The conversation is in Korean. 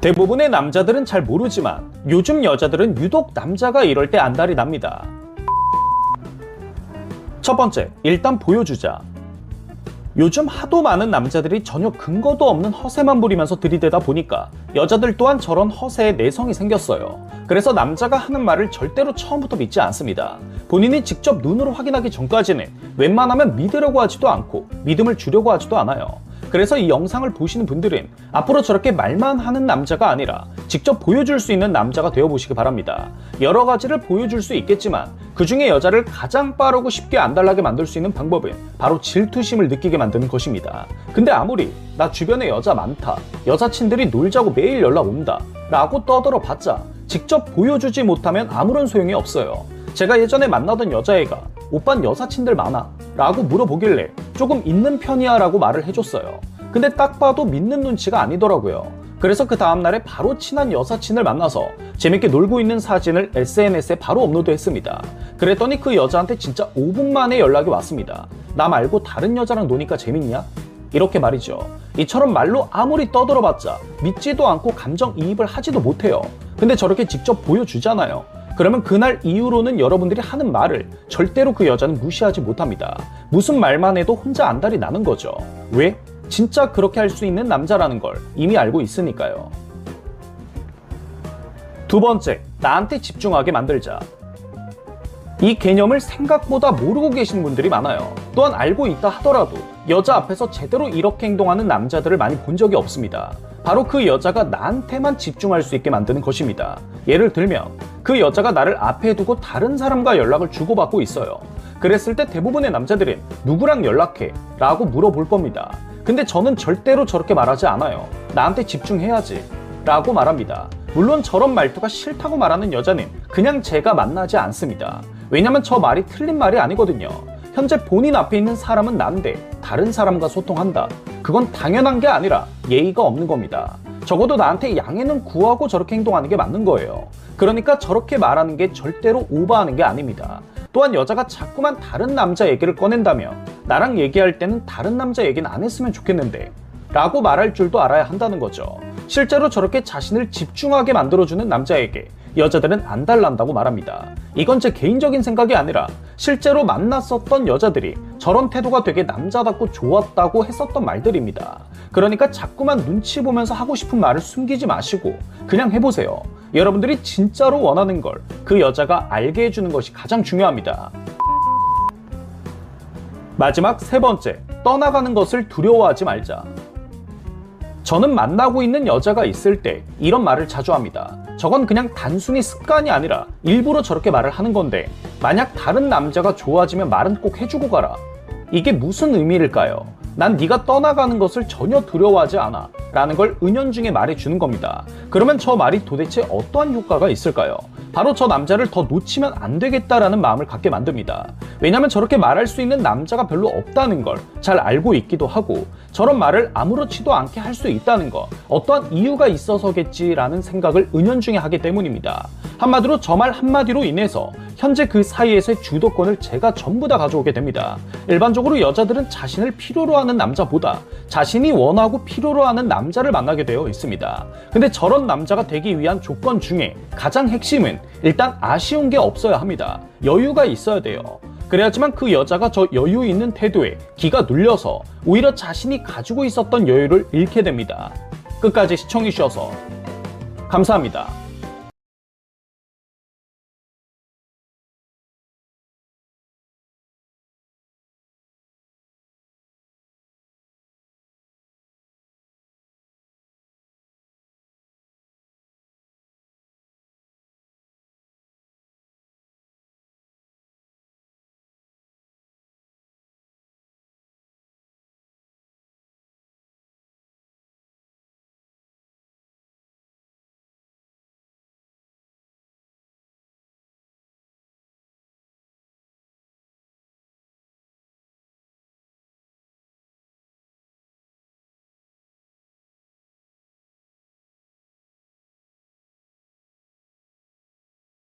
대부분의 남자들은 잘 모르지만 요즘 여자들은 유독 남자가 이럴 때 안달이 납니다. 첫 번째, 일단 보여주자. 요즘 하도 많은 남자들이 전혀 근거도 없는 허세만 부리면서 들이대다 보니까 여자들 또한 저런 허세에 내성이 생겼어요. 그래서 남자가 하는 말을 절대로 처음부터 믿지 않습니다. 본인이 직접 눈으로 확인하기 전까지는 웬만하면 믿으려고 하지도 않고 믿음을 주려고 하지도 않아요. 그래서 이 영상을 보시는 분들은 앞으로 저렇게 말만 하는 남자가 아니라 직접 보여줄 수 있는 남자가 되어보시기 바랍니다. 여러 가지를 보여줄 수 있겠지만 그 중에 여자를 가장 빠르고 쉽게 안달나게 만들 수 있는 방법은 바로 질투심을 느끼게 만드는 것입니다. 근데 아무리 나 주변에 여자 많다, 여사친들이 놀자고 매일 연락 온다 라고 떠들어 봤자 직접 보여주지 못하면 아무런 소용이 없어요. 제가 예전에 만나던 여자애가 오빤 여사친들 많아 라고 물어보길래 조금 있는 편이야 라고 말을 해줬어요. 근데 딱 봐도 믿는 눈치가 아니더라고요. 그래서 그 다음날에 바로 친한 여사친을 만나서 재밌게 놀고 있는 사진을 SNS에 바로 업로드 했습니다. 그랬더니 그 여자한테 진짜 5분 만에 연락이 왔습니다. 나 말고 다른 여자랑 노니까 재밌냐? 이렇게 말이죠. 이처럼 말로 아무리 떠들어봤자 믿지도 않고 감정이입을 하지도 못해요. 근데 저렇게 직접 보여주잖아요. 그러면 그날 이후로는 여러분들이 하는 말을 절대로 그 여자는 무시하지 못합니다. 무슨 말만 해도 혼자 안달이 나는 거죠. 왜? 진짜 그렇게 할 수 있는 남자라는 걸 이미 알고 있으니까요. 두 번째, 나한테 집중하게 만들자. 이 개념을 생각보다 모르고 계신 분들이 많아요. 또한 알고 있다 하더라도 여자 앞에서 제대로 이렇게 행동하는 남자들을 많이 본 적이 없습니다. 바로 그 여자가 나한테만 집중할 수 있게 만드는 것입니다. 예를 들면 그 여자가 나를 앞에 두고 다른 사람과 연락을 주고받고 있어요. 그랬을 때 대부분의 남자들은 누구랑 연락해? 라고 물어볼 겁니다. 근데 저는 절대로 저렇게 말하지 않아요. 나한테 집중해야지. 라고 말합니다. 물론 저런 말투가 싫다고 말하는 여자는 그냥 제가 만나지 않습니다. 왜냐면 저 말이 틀린 말이 아니거든요. 현재 본인 앞에 있는 사람은 난데 다른 사람과 소통한다. 그건 당연한 게 아니라 예의가 없는 겁니다. 적어도 나한테 양해는 구하고 저렇게 행동하는 게 맞는 거예요. 그러니까 저렇게 말하는 게 절대로 오버하는 게 아닙니다. 또한 여자가 자꾸만 다른 남자 얘기를 꺼낸다면 나랑 얘기할 때는 다른 남자 얘기는 안 했으면 좋겠는데 라고 말할 줄도 알아야 한다는 거죠. 실제로 저렇게 자신을 집중하게 만들어주는 남자에게 여자들은 안달난다고 말합니다. 이건 제 개인적인 생각이 아니라 실제로 만났었던 여자들이 저런 태도가 되게 남자답고 좋았다고 했었던 말들입니다. 그러니까 자꾸만 눈치 보면서 하고 싶은 말을 숨기지 마시고 그냥 해보세요. 여러분들이 진짜로 원하는 걸 그 여자가 알게 해주는 것이 가장 중요합니다. 마지막 세 번째, 떠나가는 것을 두려워하지 말자. 저는 만나고 있는 여자가 있을 때 이런 말을 자주 합니다. 저건 그냥 단순히 습관이 아니라 일부러 저렇게 말을 하는 건데 만약 다른 남자가 좋아지면 말은 꼭 해주고 가라. 이게 무슨 의미일까요? 난 네가 떠나가는 것을 전혀 두려워하지 않아 라는 걸 은연중에 말해주는 겁니다. 그러면 저 말이 도대체 어떠한 효과가 있을까요? 바로 저 남자를 더 놓치면 안 되겠다라는 마음을 갖게 만듭니다. 왜냐면 저렇게 말할 수 있는 남자가 별로 없다는 걸 잘 알고 있기도 하고 저런 말을 아무렇지도 않게 할 수 있다는 것 어떠한 이유가 있어서겠지라는 생각을 은연중에 하기 때문입니다. 한마디로 저 말 한마디로 인해서 현재 그 사이에서의 주도권을 제가 전부 다 가져오게 됩니다. 일반적으로 여자들은 자신을 필요로 하는 남자보다 자신이 원하고 필요로 하는 남자를 만나게 되어 있습니다. 근데 저런 남자가 되기 위한 조건 중에 가장 핵심은 일단 아쉬운 게 없어야 합니다. 여유가 있어야 돼요. 그래야지만 그 여자가 저 여유 있는 태도에 기가 눌려서 오히려 자신이 가지고 있었던 여유를 잃게 됩니다. 끝까지 시청해주셔서 감사합니다.